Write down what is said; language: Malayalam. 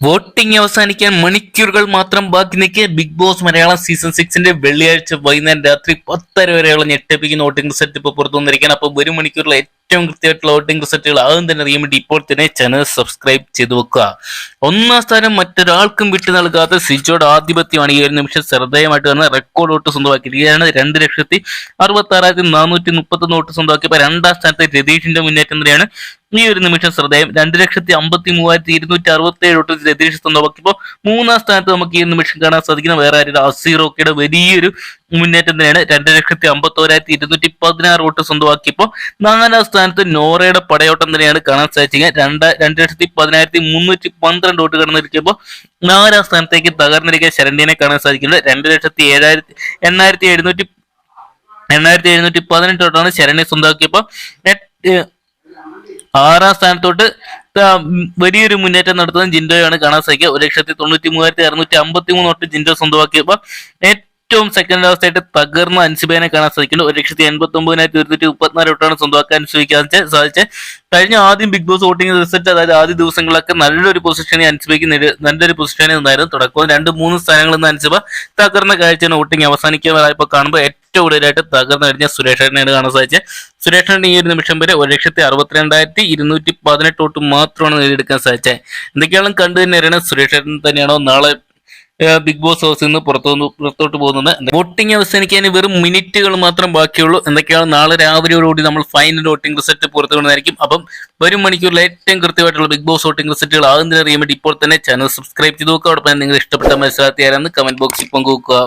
വോട്ടിംഗ് അവസാനിക്കാൻ മണിക്കൂറുകൾ മാത്രം ബാക്കി നിൽക്കെ ബിഗ് ബോസ് മലയാളം സീസൺ സിക്സിന്റെ വെള്ളിയാഴ്ച വൈകുന്നേരം രാത്രി പത്തര വരെയുള്ള ഞെട്ടിപ്പിക്കുന്ന വോട്ടിംഗ് റിസൾട്ട് ഇപ്പോൾ പുറത്തു വന്നിരിക്കുകയാണ്. അപ്പോൾ ഒരു മണിക്കൂറിൽ ഏറ്റവും കൃത്യമായിട്ടുള്ള വോട്ടിംഗ് റിസൾട്ടുകൾ ആദ്യം തന്നെ അറിയാൻ വേണ്ടി ഇപ്പോൾ തന്നെ ചാനൽ സബ്സ്ക്രൈബ് ചെയ്തു വെക്കുക. ഒന്നാം സ്ഥാനം മറ്റൊരാൾക്കും വിട്ടു നൽകാത്ത സിജോയുടെ ആധിപത്യമാണ് ഈ ഒരു നിമിഷം ശ്രദ്ധേയമായിട്ട് വന്ന റെക്കോർഡ് വോട്ട് സ്വന്തമാക്കിയിരിക്കുകയാണ്. രണ്ട് ലക്ഷത്തി അറുപത്തി ആറായിരത്തി നാനൂറ്റി മുപ്പത്തൊന്ന് വോട്ട് സ്വന്തമാക്കിയപ്പോൾ രണ്ടാം സ്ഥാനത്ത് രതീഷിന്റെ മുന്നേറ്റം തന്നെയാണ് ഈ ഒരു നിമിഷം ശ്രദ്ധേയം. രണ്ട് ലക്ഷത്തി അമ്പത്തി മൂവായിരത്തി ഇരുന്നൂറ്റി അറുപത്തി ഏഴ് വോട്ട് രതീഷ് നോക്കിയപ്പോൾ മൂന്നാം സ്ഥാനത്ത് നമുക്ക് ഈ നിമിഷം കാണാൻ സാധിക്കുന്ന വേറെ ആരും അസീറോക്കയുടെ വലിയൊരു മുന്നേറ്റം തന്നെയാണ്. രണ്ട് ലക്ഷത്തി അമ്പത്തി ഓരായിരത്തി ഇരുന്നൂറ്റി പതിനാറ് വോട്ട് സ്വന്തമാക്കിയപ്പോൾ നാലാം സ്ഥാനത്ത് നോറയുടെ പടയോട്ടം തന്നെയാണ് കാണാൻ സാധിച്ചത്. രണ്ട് രണ്ട് ലക്ഷത്തി പതിനായിരത്തി മുന്നൂറ്റി പന്ത്രണ്ട് വോട്ട് കടന്നിരിക്കുമ്പോൾ നാലാം സ്ഥാനത്തേക്ക് തകർന്നിരിക്കുന്ന ശരണ്യനെ കാണാൻ സാധിക്കുന്നത് രണ്ട് ലക്ഷത്തി ഏഴായിരത്തി എണ്ണായിരത്തി എഴുന്നൂറ്റി എണ്ണായിരത്തി എഴുന്നൂറ്റി പതിനെട്ട് വോട്ടാണ് ശരണ്യ സ്വന്തമാക്കിയപ്പോൾ. ആറാം സ്ഥാനത്തോട്ട് വലിയൊരു മുന്നേറ്റം നടത്തുന്ന ജിൻഡോയാണ് കാണാൻ സാധിക്കുക. ഒരു ലക്ഷത്തി തൊണ്ണൂറ്റി മൂവായിരത്തി അറുന്നൂറ്റി അമ്പത്തി മൂന്ന് തൊട്ട് ജിൻഡോ സ്വന്തമാക്കിയപ്പോൾ ഏറ്റവും സെക്കൻഡ് അവസ്ഥയായിട്ട് തകർന്ന അൻസിബേനെ കാണാൻ സാധിക്കുന്നു. ഒരു ലക്ഷത്തി എൺപത്തി ഒമ്പതിനായിരത്തി ഒരുന്നൂറ്റി മുപ്പത്തിനാല് തൊട്ടാണ് സ്വന്തമാക്കാൻ ശ്രമിക്കാൻ സാധിച്ചത്. കഴിഞ്ഞ ആദ്യം ബിഗ് ബോസ് വോട്ടിംഗ് റിസൾട്ട് അതായത് ആദ്യ ദിവസങ്ങളൊക്കെ നല്ലൊരു പൊസിഷനെ അൻസിബയ്ക്ക് നല്ലൊരു പൊസിഷനെ നിന്നായിരുന്നു തുടക്കം. രണ്ട് മൂന്ന് സ്ഥാനങ്ങളിൽ നിന്ന് അൻസിബ തകർന്ന കാഴ്ചയാണ് വോട്ടിംഗ് അവസാനിക്കാറായപ്പോൾ കാണുമ്പോൾ ഏറ്റവും കൂടുതലായിട്ട് തകർന്നു കഴിഞ്ഞ സുരേഷേട്ടനെയാണ് കാണാൻ സാധിച്ചത്. സുരേഷേട്ടൻ ഈ ഒരു നിമിഷം വരെ ഒരു ലക്ഷത്തി അറുപത്തിരണ്ടായിരത്തി ഇരുന്നൂറ്റി പതിനെട്ട് വോട്ട് മാത്രമാണ് നേടിയെടുക്കാൻ സാധിച്ചത്. എന്തൊക്കെയാണ് കണ്ടു തന്നെ അറിയണം. തന്നെയാണോ നാളെ ബിഗ് ബോസ് ഹൗസിൽ നിന്ന് പുറത്തു പുറത്തോട്ട് പോകുന്നത്? വോട്ടിംഗ് അവസാനിക്കാൻ വെറും മിനിറ്റുകൾ മാത്രം ബാക്കിയുള്ളൂ. എന്തൊക്കെയാണ് നാളെ രാവിലെയോടുകൂടി നമ്മൾ ഫൈനൽ വോട്ടിംഗ് റിസൾട്ട് പുറത്തു കൊണ്ടുവന്നായിരിക്കും അപ്പം വരും മണിക്കൂറിൽ ഏറ്റവും കൃത്യമായിട്ടുള്ള ബിഗ് ബോസ് വോട്ടിംഗ് റിസൾട്ടുകൾ അറിയാൻ വേണ്ടി ഇപ്പോൾ തന്നെ ചാനൽ സബ്സ്ക്രൈബ് ചെയ്ത് നോക്കുക. അവിടെ നിങ്ങൾ ഇഷ്ടപ്പെട്ട മത്സരാർത്ഥി കമന്റ് ബോക്സിൽ പങ്കുവെക്കുക.